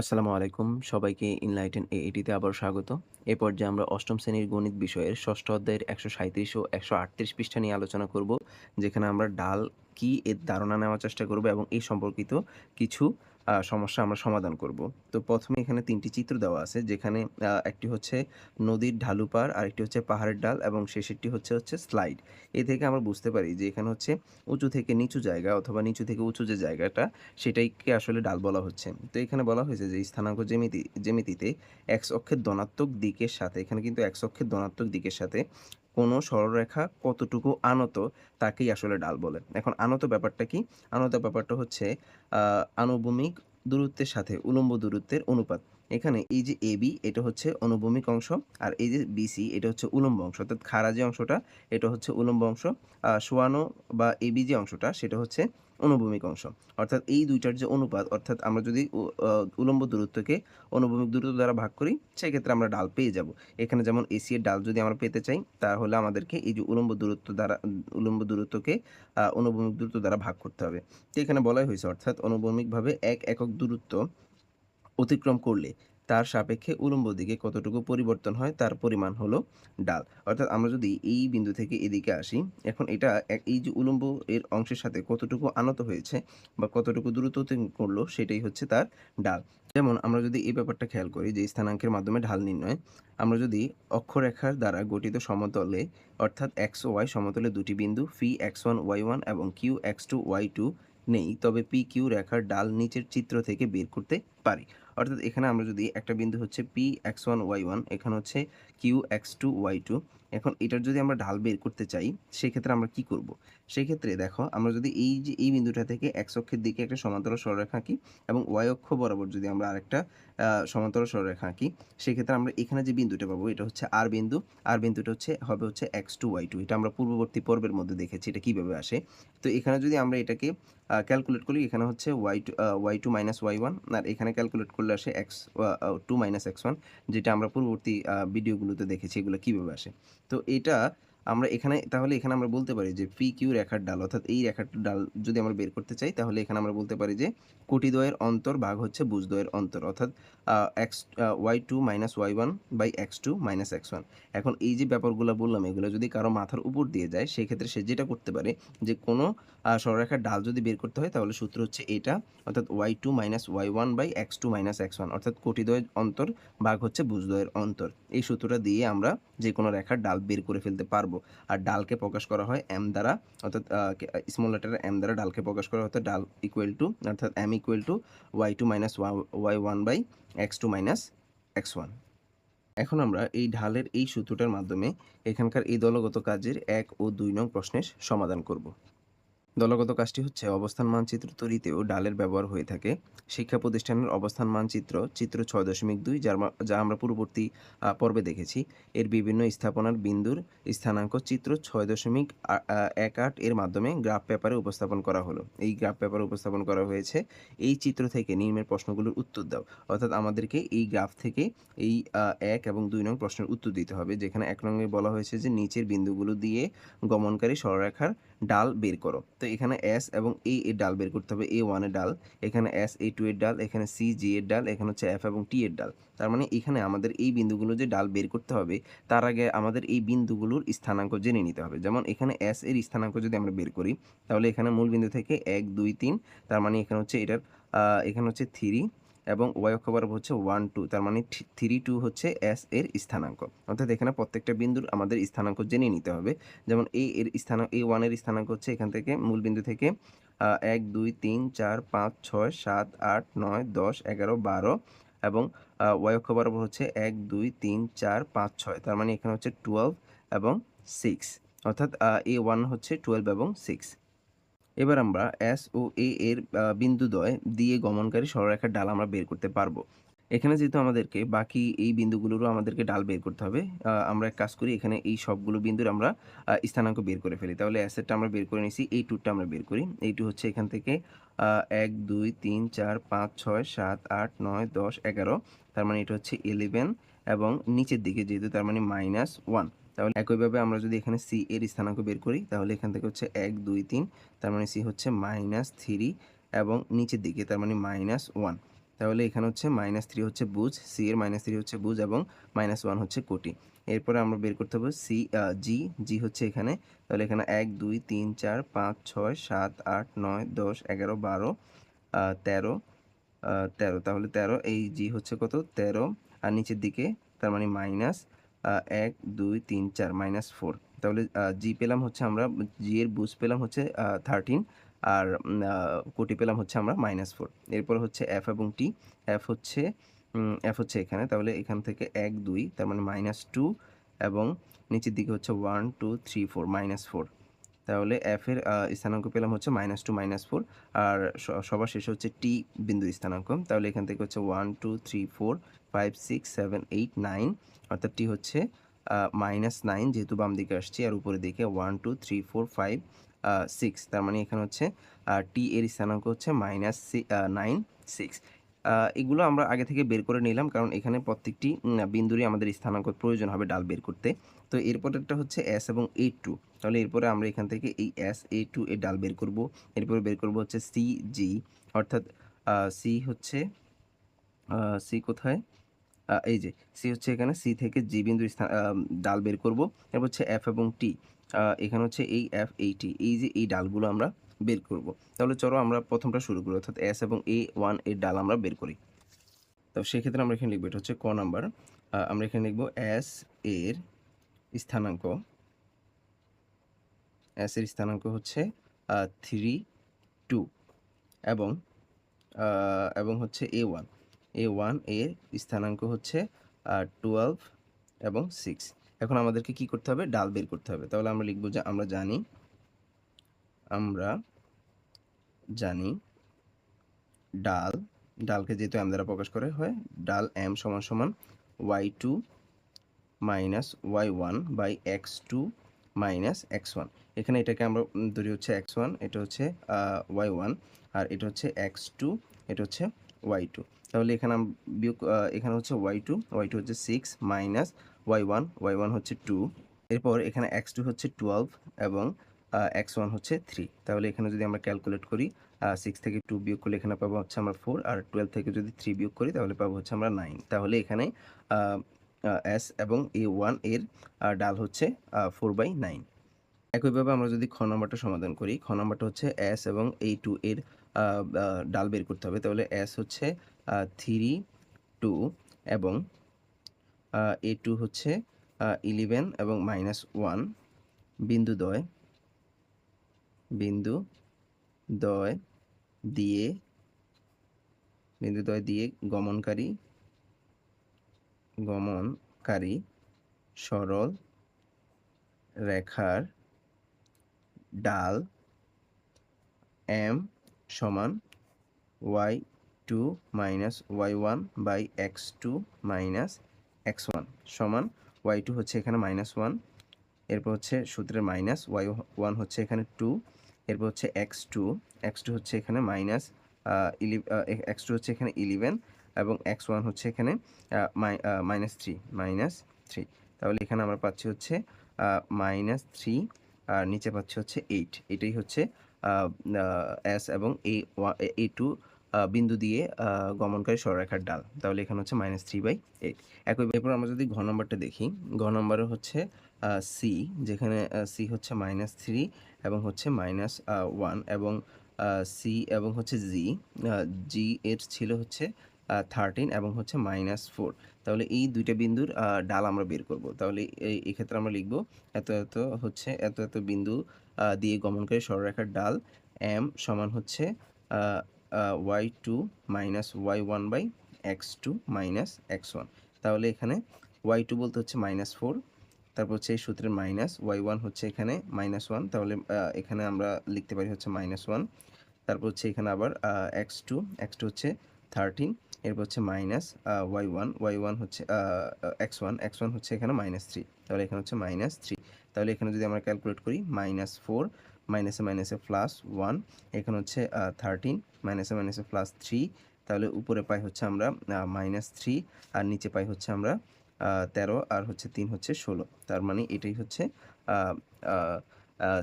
আসসালামু আলাইকুম। সবাইকে ইনলাইটেন এটিতে আবার স্বাগত। এ পর্যায়ে আমরা অষ্টম শ্রেণির গণিত বিষয়ের ষষ্ঠ অধ্যায়ের একশো সাঁত্রিশ ও একশো আটত্রিশ পৃষ্ঠা নিয়ে আলোচনা করব, যেখানে আমরা ডাল কি এর ধারণা নেওয়ার চেষ্টা করব এবং এই সম্পর্কিত কিছু সমস্যা আমরা সমাধান করব। তো প্রথমে এখানে তিনটি চিত্র দেওয়া আছে, যেখানে একটি হচ্ছে নদীর ঢালু পার আরেকটি হচ্ছে পাহাড়ের ডাল এবং শেষেরটি হচ্ছে হচ্ছে স্লাইড। এ থেকে আমরা বুঝতে পারি যে এখানে হচ্ছে উঁচু থেকে নিচু জায়গা অথবা নিচু থেকে উঁচু যে জায়গাটা, সেটাইকে আসলে ডাল বলা হচ্ছে। তো এখানে বলা হয়েছে যে স্থানাঙ্ক জ্যামিতি, জ্যামিতিতে এক্স অক্ষের ধনাত্মক দিকের সাথে, এখানে কিন্তু এক্স অক্ষের ধনাত্মক দিকের সাথে কোনো সরলরেখা কতটুকু আনত তাকেই আসলে ডাল বলে। এখন আনত ব্যাপারটা কি? আনত ব্যাপারটা হচ্ছে আনুভূমিক দূরত্বের সাথে, উলম্ব দূরত্বের অনুপাত। এখানে এই যে এবি এটা হচ্ছে অনুভূমিক অংশ। আর এই যে বিসি এটা হচ্ছে উলম্ব অংশ। অর্থাৎ খাড়া যে অংশটা, এটা হচ্ছে উলম্ব অংশ। শোয়ানো বা এবি যে অংশটা, সেটা হচ্ছে অনুভূমিক অংশ। অর্থাৎ এই দুইটার যে অনুপাত, অর্থাৎ আমরা যদি উলম্ব দূরত্বকে অনুভূমিক দূরত্ব দ্বারা ভাগ করি, সেক্ষেত্রে আমরা ডাল পেয়ে যাব। এখানে যেমন এসি এর ডাল যদি আমরা পেতে চাই, তাহলে আমাদেরকে এই যে উলম্ব দূরত্ব দ্বারা, উলম্ব দূরত্বকে অনুভূমিক দূরত্ব দ্বারা ভাগ করতে হবে। তো এখানে বলাই হয়েছে, অর্থাৎ অনুভূমিকভাবে এক একক দূরত্ব অতিক্রম করলে তার সাপেক্ষে উলম্ব দিকে কতটুকু পরিবর্তন হয়, তার পরিমাণ হলো ডাল। অর্থাৎ আমরা যদি এই বিন্দু থেকে এদিকে আসি, এখন এটা এই যে উলম্ব এর অংশের সাথে কতটুকু আনত হয়েছে বা কতটুকু অতিক্রম করল, সেটাই হচ্ছে তার ডাল। যেমন আমরা যদি এই ব্যাপারটা খেয়াল করি যে স্থানাঙ্কের মাধ্যমে ঢাল নির্ণয়, আমরা যদি অক্ষরেখার দ্বারা গঠিত সমতলে, অর্থাৎ এক্স ওয়াই সমতলে দুটি বিন্দু P X one, Y one এবং Q X two, Y two নেই, তবে পি কিউ রেখার ডাল নিচের চিত্র থেকে বের করতে পারি। অর্থাৎ এখানে আমরা যদি একটা বিন্দু হচ্ছে P X one Y one এখানে হচ্ছে Q X two Y two এখন এটার যদি আমরা ঢাল বের করতে চাই সেক্ষেত্রে আমরা কি করব? সেক্ষেত্রে দেখো আমরা যদি এই যে এই বিন্দুটা থেকে এক্স অক্ষের দিকে একটা সমান্তরাল সরলরেখা আঁকি এবং ওয়াই অক্ষ বরাবর যদি আমরা আরেকটা সমান্তরাল সরলরেখা আঁকি সেক্ষেত্রে আমরা এখানে যে বিন্দুটা পাবো এটা হচ্ছে আর বিন্দু। আর বিন্দুটা হচ্ছে হবে হচ্ছে এক্স টু ওয়াই টু এটা আমরা পূর্ববর্তী পর্বের মধ্যে দেখেছি এটা কীভাবে আসে? তো এখানে যদি আমরা এটাকে ক্যালকুলেট করি এখানে হচ্ছে Y two Y two minus Y one আর এখানে ক্যালকুলেট করলে আসে X two minus X one যেটা আমরা পূর্ববর্তী আহ, ভিডিওগুলোতে দেখেছি এগুলো কীভাবে আসে? তো এটা আমরা এখানে, তাহলে এখানে আমরা বলতে পারি যে পি কিউ রেখার ডাল, অর্থাৎ এই রেখার ডাল যদি আমরা বের করতে চাই, তাহলে এখানে আমরা বলতে পারি যে কোটিদ্বয়ের অন্তর ভাগ হচ্ছে বুজদ্বয়ের অন্তর, অর্থাৎ X Y two minus Y one by X two minus X one এখন এই যে ব্যাপারগুলো বললাম, এগুলো যদি কারও মাথার উপর দিয়ে যায়, সেক্ষেত্রে সে যেটা করতে পারে যে কোনো সরলরেখার ডাল যদি বের করতে হয়, তাহলে সূত্র হচ্ছে এটা, অর্থাৎ Y two minus Y one by X two minus X one অর্থাৎ কোটিদ্বয়ের অন্তর ভাগ হচ্ছে বুজদ্বয়ের অন্তর। এই সূত্রটা দিয়ে আমরা যে কোনো রেখার ডাল বের করে ফেলতে পারব। আর ডালকে প্রকাশ করা হয় এম দ্বারা, অর্থাৎ স্মল লেটার এম দ্বারা ডালকে প্রকাশ করা হয়, অর্থাৎ ডাল ইকুয়াল টু অর্থাৎ M equal to Y two minus Y one by X two minus X one এখন আমরা এই ঢালের এই সূত্রটার মাধ্যমে এখানকার এই দলগত কাজের এক ও দুই নং প্রশ্নের সমাধান করব। দলগত কাজটি হচ্ছে অবস্থান মানচিত্র তৈরিতেও ডালের ব্যবহার হয়ে থাকে। শিক্ষা প্রতিষ্ঠানের অবস্থান মানচিত্র, চিত্র ছয় দশমিক দুই, যার যা আমরা পূর্ববর্তী পর্বে দেখেছি। এর বিভিন্ন স্থাপনার বিন্দুর স্থানাঙ্ক চিত্র ছয় দশমিক এক আট এর মাধ্যমে গ্রাফ পেপারে উপস্থাপন করা হলো। এই গ্রাফ পেপারে উপস্থাপন করা হয়েছে। এই চিত্র থেকে নিম্নের প্রশ্নগুলোর উত্তর দাও। অর্থাৎ আমাদেরকে এই গ্রাফ থেকে এই এক এবং দুই নং প্রশ্নের উত্তর দিতে হবে, যেখানে এক নঙ্গে বলা হয়েছে যে নিচের বিন্দুগুলো দিয়ে গমনকারী সরলরেখার ডাল বের করো। তো এখানে এস এবং এ এর ডাল বের করতে হবে। এ ওয়ানের ডাল, এখানে এস এ টু এর ডাল, এখানে সি জি এর ডাল, এখানে হচ্ছে এফ এবং টি এর ডাল। তার মানে এখানে আমাদের এই বিন্দুগুলো যে ডাল বের করতে হবে, তার আগে আমাদের এই বিন্দুগুলোর স্থানাঙ্ক জেনে নিতে হবে। যেমন এখানে এস এর স্থানাঙ্ক যদি আমরা বের করি, তাহলে এখানে মূল বিন্দু থেকে এক, দুই, তিন, তার মানে এখানে হচ্ছে এটার এখানে হচ্ছে থ্রি এবং ওয়াই অক্ষ বরাবর হচ্ছে ওয়ান টু তার মানে থ্রি টু হচ্ছে এস এর স্থানাঙ্ক। অর্থাৎ এখানে প্রত্যেকটা বিন্দুর আমাদের স্থানাঙ্ক জেনে নিতে হবে। যেমন এ এর স্থানাঙ্ক এ ওয়ানের স্থানাঙ্ক হচ্ছে এখান থেকে মূল বিন্দু থেকে এক, দুই, তিন, চার, পাঁচ, ছয়, সাত, আট, নয়, দশ, এগারো, বারো এবং ওয়াই অক্ষ বরাবর হচ্ছে এক, দুই, তিন, চার, পাঁচ, ছয়। তার মানে এখানে হচ্ছে টুয়েলভ এবং সিক্স অর্থাৎ এ ওয়ান হচ্ছে টুয়েলভ এবং সিক্স এবার আমরা এস ও এ এর বিন্দুদ্বয় দিয়ে গমনকারী সরলরেখার ডাল আমরা বের করতে পারব। এখানে যেহেতু আমাদেরকে বাকি এই বিন্দুগুলোরও আমাদেরকে ডাল বের করতে হবে আমরা এক কাজ করি, এখানে এই সবগুলো বিন্দুর আমরা স্থানাঙ্ক বের করে ফেলি। তাহলে অ্যাসেটটা আমরা বের করে নিছি এই টুরটা আমরা বের করি। এই টু হচ্ছে এখান থেকে এক, দুই, তিন, চার, পাঁচ, ছয়, সাত, আট, নয়, দশ, এগারো, তার মানে এটা হচ্ছে ইলেভেন এবং নিচের দিকে যেহেতু তার মানে মাইনাস ওয়ান তাহলে একইভাবে আমরা যদি এখানে সি এর স্থানাঙ্ক বের করি, তাহলে এখান থেকে হচ্ছে এক, দুই, তিন, তার মানে সি হচ্ছে মাইনাস থ্রি এবং নিচের দিকে, তার মানে মাইনাস ওয়ান তাহলে এখানে হচ্ছে মাইনাস থ্রি হচ্ছে বুঝ সি এর মাইনাস থ্রি হচ্ছে বুঝ এবং মাইনাস ওয়ান হচ্ছে কোটি। এরপরে আমরা বের করতে হবে সি জি জি হচ্ছে এখানে। তাহলে এখানে এক, দুই, তিন, চার, পাঁচ, ছয়, সাত, আট, নয়, দশ, এগারো, বারো তেরো তেরো। তাহলে তেরো, এই জি হচ্ছে কত? তেরো। আর নিচের দিকে, তার মানে মাইনাস এক, দুই, তিন, চার মাইনাস ফোর তাহলে জি পেলাম হচ্ছে আমরা জি এর বুঝ পেলাম হচ্ছে থার্টিন আর কোটি পেলাম হচ্ছে আমরা মাইনাস ফোর এরপর হচ্ছে এফ এবং টি এফ হচ্ছে এফ হচ্ছে এখানে, তাহলে এখান থেকে এক, দুই, তার মানে মাইনাস টু এবং নিচের দিকে হচ্ছে one two three four minus four তাহলে এফ এর স্থানাঙ্ক পেলাম হচ্ছে মাইনাস টু মাইনাস ফোর আর সবার শেষে হচ্ছে টি বিন্দু স্থানাঙ্ক। তাহলে এখান থেকে হচ্ছে one two three four five six seven eight nine অর্থাৎ টি হচ্ছে মাইনাস নাইন যেহেতু বাম দিকে আসছে আর উপরের দিকে one two three four five six তার মানে এখানে হচ্ছে টি এর স্থানাঙ্ক হচ্ছে মাইনাস নাইন সিক্স এগুলো আমরা আগে থেকে বের করে নিলাম কারণ এখানে প্রত্যেকটি বিন্দুরই আমাদের স্থানাঙ্ক প্রয়োজন হবে ডাল বের করতে। তো এরপরেরটা হচ্ছে এস এবং এ টু তাহলে এরপরে আমরা এখান থেকে এই এস এ টু এর ডাল বের করব। এরপরে বের করব হচ্ছে সি জি অর্থাৎ সি হচ্ছে সি কোথায়? এই যে সি হচ্ছে এখানে সি থেকে জি বিন্দু স্থান ডাল বের করব। এরপর হচ্ছে এফ এবং টি এখানে হচ্ছে এই এফ এই টি এই যে এই ডালগুলো আমরা বের করব। তাহলে চলো আমরা প্রথমটা শুরু করি, অর্থাৎ এস এবং এ ওয়ানের ডাল আমরা বের করি। তো সেক্ষেত্রে আমরা এখানে লিখব, এটা হচ্ছে ক নাম্বার। আমরা এখানে লিখব এস এর স্থানাঙ্ক এস এর স্থানাঙ্ক হচ্ছে থ্রি টু এবং এবং হচ্ছে এ ওয়ান এ ওয়ানের স্থানাঙ্ক হচ্ছে টুয়েলভ এবং সিক্স এখন আমাদেরকে কি করতে হবে? ডাল বের করতে হবে। তাহলে আমরা লিখব যে আমরা জানি আমরা জানি ডাল, ডালকে যেহেতু এম দ্বারা প্রকাশ করে হয়, ডাল এম সমান সমান Y two minus Y one by X two minus X one এখানে এটাকে আমরা ধরি হচ্ছে এক্স ওয়ান এটা হচ্ছে ওয়াই ওয়ান আর এটা হচ্ছে এক্স টু এটা হচ্ছে ওয়াই টু তাহলে এখানে বিয়োগ এখানে হচ্ছে ওয়াই টু ওয়াই টু হচ্ছে six minus Y one Y one হচ্ছে টু এরপর এখানে এক্স টু হচ্ছে টুয়েলভ এবং এক্স ওয়ান হচ্ছে থ্রি তাহলে এখানে যদি আমরা ক্যালকুলেট করি সিক্স থেকে টু বিয়োগ করলে এখানে পাবো হচ্ছে আমরা ফোর আর টুয়েলভ থেকে যদি থ্রি বিয়োগ করি তাহলে পাবো হচ্ছে আমরা নাইন তাহলে এখানে এস এবং এ ওয়ানের ডাল হচ্ছে ফোর বাই নাইন একইভাবে আমরা যদি খ নম্বরটা সমাধান করি, খ নম্বরটা হচ্ছে এস এবং এই টু এর ডাল বের করতে হবে, তাহলে এস হচ্ছে থ্রি টু এবং এ টু হচ্ছে ইলেভেন এবং মাইনাস ওয়ান বিন্দু দয় বিন্দু দয় দিয়ে, বিন্দু দয় দিয়ে গমনকারী গমনকারী সরল রেখার ডাল এম সমান Y two minus Y one by X two minus X one সমান ওয়াই টু হচ্ছে এখানে মাইনাস ওয়ান এরপর হচ্ছে সূত্রের মাইনাস ওয়াই ওয়ান হচ্ছে এখানে টু এরপর হচ্ছে এক্স টু এক্স টু হচ্ছে এখানে মাইনাস এক্স টু হচ্ছে এখানে ইলেভেন এবং এক্স ওয়ান হচ্ছে এখানে মাইনাস থ্রি মাইনাস থ্রি তাহলে এখানে আমরা পাচ্ছি হচ্ছে মাইনাস থ্রি আর নিচে পাচ্ছি হচ্ছে এইট এটাই হচ্ছে এস এবং এ টু বিন্দু দিয়ে গমনকারী সররেখার ডাল। তাহলে এখানে হচ্ছে মাইনাস থ্রি বাই এইট একই এরপর আমরা যদি ঘ নম্বরটা দেখি, ঘ নম্বরে হচ্ছে সি যেখানে সি হচ্ছে মাইনাস থ্রি এবং হচ্ছে মাইনাস ওয়ান এবং সি এবং হচ্ছে জি জি এর ছিল হচ্ছে থার্টিন এবং হচ্ছে মাইনাস ফোর তাহলে এই দুইটা বিন্দুর ডাল আমরা বের করব। তাহলে এই এক্ষেত্রে আমরা লিখব এত এত হচ্ছে, এত এত বিন্দু দিয়ে গমনকারী সরলরেখার ডাল এম সমান হচ্ছে Y two minus Y one by X two minus X one তাহলে এখানে ওয়াই টু বলতে হচ্ছে মাইনাস ফোর তারপর হচ্ছে এই সূত্রের মাইনাস ওয়াই ওয়ান হচ্ছে এখানে মাইনাস ওয়ান তাহলে এখানে আমরা লিখতে পারি হচ্ছে মাইনাস ওয়ান তারপর হচ্ছে এখানে আবার এক্স টু এক্স টু হচ্ছে থার্টিন এরপর হচ্ছে minus Y one Y one হচ্ছে এক্স ওয়ান এক্স ওয়ান হচ্ছে এখানে মাইনাস থ্রি তাহলে এখানে হচ্ছে মাইনাস থ্রি তাহলে এখানে যদি আমরা ক্যালকুলেট করি মাইনাস ফোর মাইনাসে মাইনাসে প্লাস ওয়ান এখানে হচ্ছে থার্টিন মাইনাসে মাইনাসে প্লাস থ্রি তাহলে উপরে পাই হচ্ছে আমরা মাইনাস থ্রি আর নিচে পাই হচ্ছে আমরা তেরো, আর হচ্ছে তিন হচ্ছে ষোলো, তার মানে এটাই হচ্ছে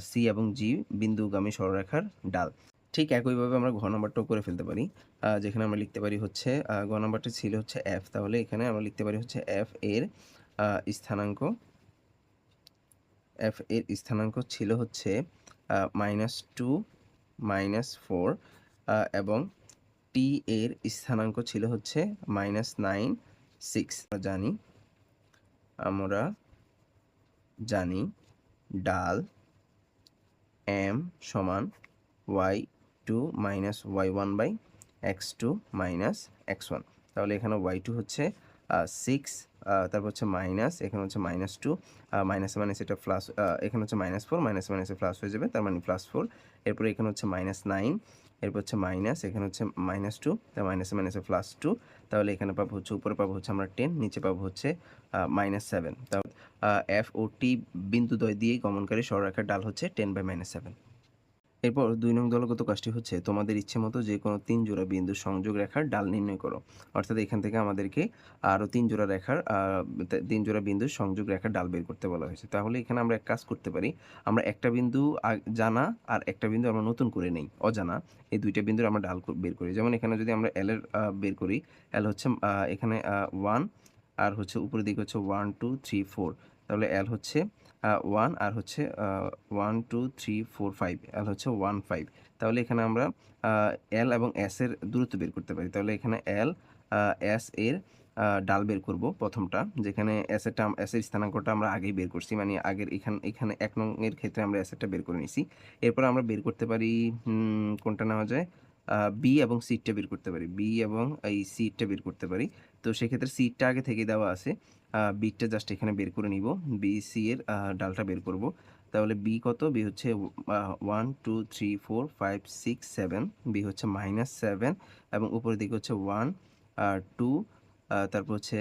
সি এবং জি বিন্দুগামী সরলরেখার ডাল ঠিক একইভাবে আমরা ঘ নাম্বারটাও করে ফেলতে পারি। যেখানে আমরা লিখতে পারি হচ্ছে গ নাম্বারটা ছিল হচ্ছে f, তাহলে এখানে আমরা লিখতে পারি হচ্ছে f এর স্থানাঙ্ক, f এর স্থানাঙ্ক ছিল হচ্ছে আ -2 -4 আ এবং t এর স্থানাঙ্ক ছিল হচ্ছে -9 6 আমরা জানি আমরা জানি ডাল m সমান y2 minus y1 by x2 minus x1 তাহলে এখানে y2 হচ্ছে সিক্স তারপর হচ্ছে মাইনাস এখানে হচ্ছে মাইনাস টু মাইনাস মাইনাস এটা প্লাস এখানে হচ্ছে মাইনাস ফোর মাইনাস মাইনাসে প্লাস হয়ে যাবে, তার মানে প্লাস ফোর এরপরে এখানে হচ্ছে মাইনাস নাইন এরপর হচ্ছে মাইনাস এখানে হচ্ছে মাইনাস টু তার মাইনাসে মাইনাসে প্লাস টু তাহলে এখানে পাবো হচ্ছে, উপরে পাবো হচ্ছে আমরা টেন নিচে পাবো হচ্ছে মাইনাস সেভেন তাহলে এফ ও টি বিন্দুদ্বয় দিয়ে গমনকারী সরলরেখার ডাল হচ্ছে টেন বাই মাইনাস সেভেন এরপর দুই নং দলগত কাজটি হচ্ছে তোমাদের ইচ্ছে মতো যে কোনো তিন জোড়া বিন্দু সংযোগ রেখার ডাল নির্ণয় করো। অর্থাৎ এখান থেকে আমাদেরকে আরও তিন জোড়া রেখার তিন জোড়া বিন্দু সংযোগ রেখার ডাল বের করতে বলা হয়েছে। তাহলে এখানে আমরা এক কাজ করতে পারি। আমরা একটা বিন্দু জানা আর একটা বিন্দু আমরা নতুন করে নেই, অজানা। এই দুইটা বিন্দুর আমরা ডাল বের করি। যেমন এখানে যদি আমরা এল এর বের করি এল হচ্ছে এখানে ওয়ান আর হচ্ছে উপরের দিকে হচ্ছে ওয়ান টু থ্রি ফোর তাহলে এল হচ্ছে ওয়ান আর হচ্ছে one two three four five L হচ্ছে ওয়ান ফাইভ তাহলে এখানে আমরা এল এবং এস এর দূরত্ব বের করতে পারি। তাহলে এখানে এল এস এর ডাল বের করব প্রথমটা, যেখানে এস এর স্থানাঙ্কটা আমরা আগেই বের করছি। মানে আগের এখানে এখানে এক নং এর ক্ষেত্রে আমরা এরটা বের করে নিছি। এরপর আমরা বের করতে পারি কোনটা নেওয়া যায়? বি এবং সিটটা বের করতে পারি। বি এবং এই সিটটা বের করতে পারি। তো সেক্ষেত্রে সিটটা আগে থেকে দেওয়া আছে। বিটটা জাস্ট এখানে বের করে নিব। বি সি এর ডালটা বের করব। তাহলে বি কত? বি হচ্ছে one two three four five six seven B হচ্ছে মাইনাস সেভেন এবং উপরের দিকে হচ্ছে ওয়ান টু তারপর হচ্ছে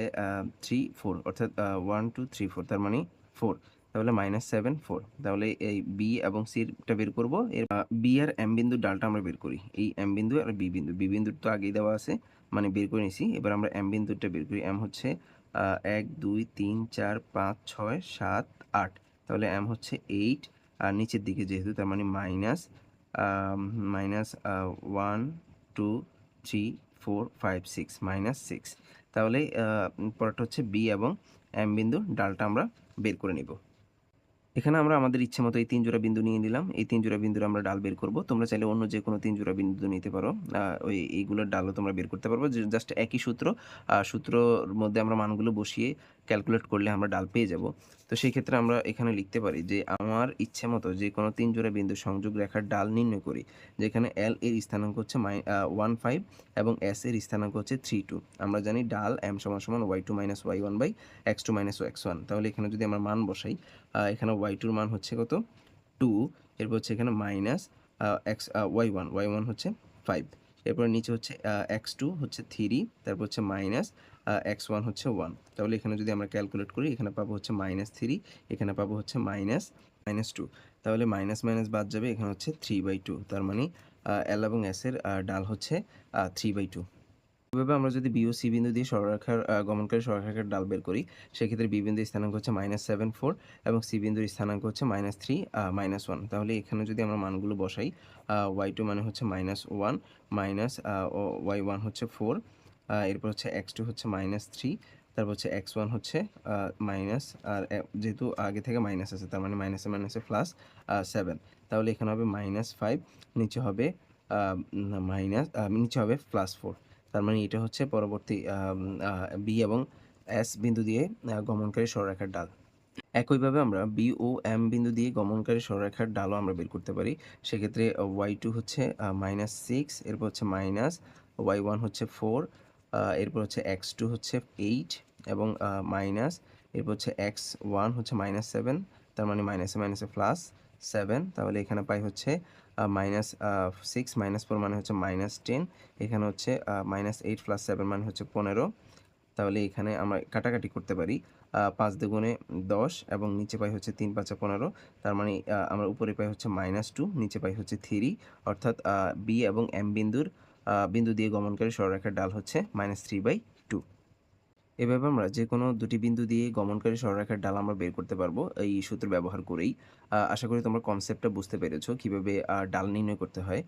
থ্রি ফোর অর্থাৎ ওয়ান টু থ্রি ফোর তার মানে ফোর তাহলে মাইনাস সেভেন ফোর তাহলে এই বি এবং সিটা বের করব। এর বি আর এম বিন্দু ডালটা আমরা বের করি। এই এম বিন্দু আর বি বিন্দু। বি বিন্দুর তো আগেই দেওয়া আছে মানে বের করে নিছি। এবার আমরা এম বিন্দুটা বের করি। এম হচ্ছে এক, দুই, তিন, চার, পাঁচ, ছয়, সাত, আট। তাহলে এম হচ্ছে এইট আর নিচের দিকে যেহেতু তার মানে minus minus one two three four five six minus six তাহলে পরটা হচ্ছে বি এবং এম বিন্দু ডালটা আমরা বের করে নিব। এখানে আমরা আমাদের ইচ্ছে মতো এই তিন জোড়া বিন্দু নিয়ে নিলাম। এই তিন জোড়া বিন্দুর আমরা ডাল বের করব। তোমরা চাইলে অন্য যে কোনো তিন জোড়া বিন্দু নিতে পারো। ওই এইগুলোর ডালও তোমরা বের করতে পারব। জাস্ট একই সূত্র। সূত্রর মধ্যে আমরা মানগুলো বসিয়ে ক্যালকুলেট করলে আমরা ডাল পেয়ে যাব। তো সেই ক্ষেত্রে আমরা এখানে লিখতে পারি যে, আমার ইচ্ছে মতো যে কোনো তিন জোড়া বিন্দু সংযোগ রেখার ডাল নির্ণয় করি, যেখানে এল এর স্থানাঙ্ক হচ্ছে মাই ওয়ান ফাইভ এবং এস এর স্থানাঙ্ক হচ্ছে থ্রি টু আমরা জানি ডাল এম সমান সমান Y two minus Y one by X two minus X one তাহলে এখানে যদি আমরা মান বসাই এখানে ওয়াই টুর মান হচ্ছে কত? টু এরপর হচ্ছে এখানে minus X Y one Y one হচ্ছে ফাইভ এরপর নিচে হচ্ছে এক্স টু হচ্ছে থ্রি তারপর হচ্ছে মাইনাস এক্স ওয়ান হচ্ছে ওয়ান তাহলে এখানে যদি আমরা ক্যালকুলেট করি, এখানে পাবো হচ্ছে মাইনাস থ্রি এখানে পাবো হচ্ছে মাইনাস মাইনাস টু তাহলে মাইনাস মাইনাস বাদ যাবে, এখানে হচ্ছে থ্রি বাই টু তার মানে এল এবং এস এর ডাল হচ্ছে থ্রি বাই টু এভাবে আমরা যদি বি ও সি বিন্দু দিয়ে সরলরেখার গমনকারী সরলরেখার ডাল বের করি, সেক্ষেত্রে বি বিন্দুর স্থানাঙ্ক হচ্ছে মাইনাস সেভেন ফোর এবং সি বিন্দুর স্থানাঙ্ক হচ্ছে মাইনাস থ্রি মাইনাস ওয়ান তাহলে এখানে যদি আমরা মানগুলো বসাই ওয়াই টু মানে হচ্ছে minus one minus Y one হচ্ছে ফোর এরপর হচ্ছে এক্স টু হচ্ছে মাইনাস থ্রি তারপর হচ্ছে এক্স ওয়ান হচ্ছে মাইনাস আর যেহেতু আগে থেকে মাইনাস আছে, তার মানে মাইনাসে মাইনাসে প্লাস সেভেন তাহলে এখানে হবে মাইনাস ফাইভ নিচে হবে মাইনাস নিচে হবে প্লাস ফোর তার মানে এটা হচ্ছে পরবর্তী বি এবং এস বিন্দু দিয়ে গমনকারী সরলরেখার ডাল। একইভাবে আমরা বি ও এম বিন্দু দিয়ে গমনকারী সরলরেখার ডালও আমরা বের করতে পারি। সেক্ষেত্রে ওয়াই টু হচ্ছে মাইনাস সিক্স এরপর হচ্ছে মাইনাস ওয়াই ওয়ান হচ্ছে ফোর এরপর হচ্ছে এক্স টু হচ্ছে এইট এবং মাইনাস, এরপর হচ্ছে এক্স ওয়ান হচ্ছে মাইনাস সেভেন, তার মানে মাইনাসে মাইনাসে প্লাস সেভেন, তাহলে এখানে পাই হচ্ছে মাইনাস সিক্স, মাইনাস ফোর মানে হচ্ছে মাইনাস টেন, এখানে হচ্ছে মাইনাস এইট প্লাস সেভেন মানে হচ্ছে পনেরো, তাহলে এখানে আমরা কাটাকাটি করতে পারি পাঁচ দুগুণে দশ এবং নিচে পাই হচ্ছে তিন পাঁচে পনেরো, তার মানে আমরা উপরে পাই হচ্ছে মাইনাস টু, নিচে পাই হচ্ছে থ্রি, অর্থাৎ বি এবং এম বিন্দুর বিন্দু দিয়ে গমনকারী সরলরেখার ডাল হচ্ছে মাইনাস থ্রি বাই টু এভাবে আমরা যে কোনো দুটি বিন্দু দিয়ে গমনকারী সরলরেখার ডাল আমরা বের করতে পারব এই সূত্র ব্যবহার করেই। আশা করি তোমরা কনসেপ্টটা বুঝতে পেরেছ, কীভাবে ডাল নির্ণয় করতে হয়।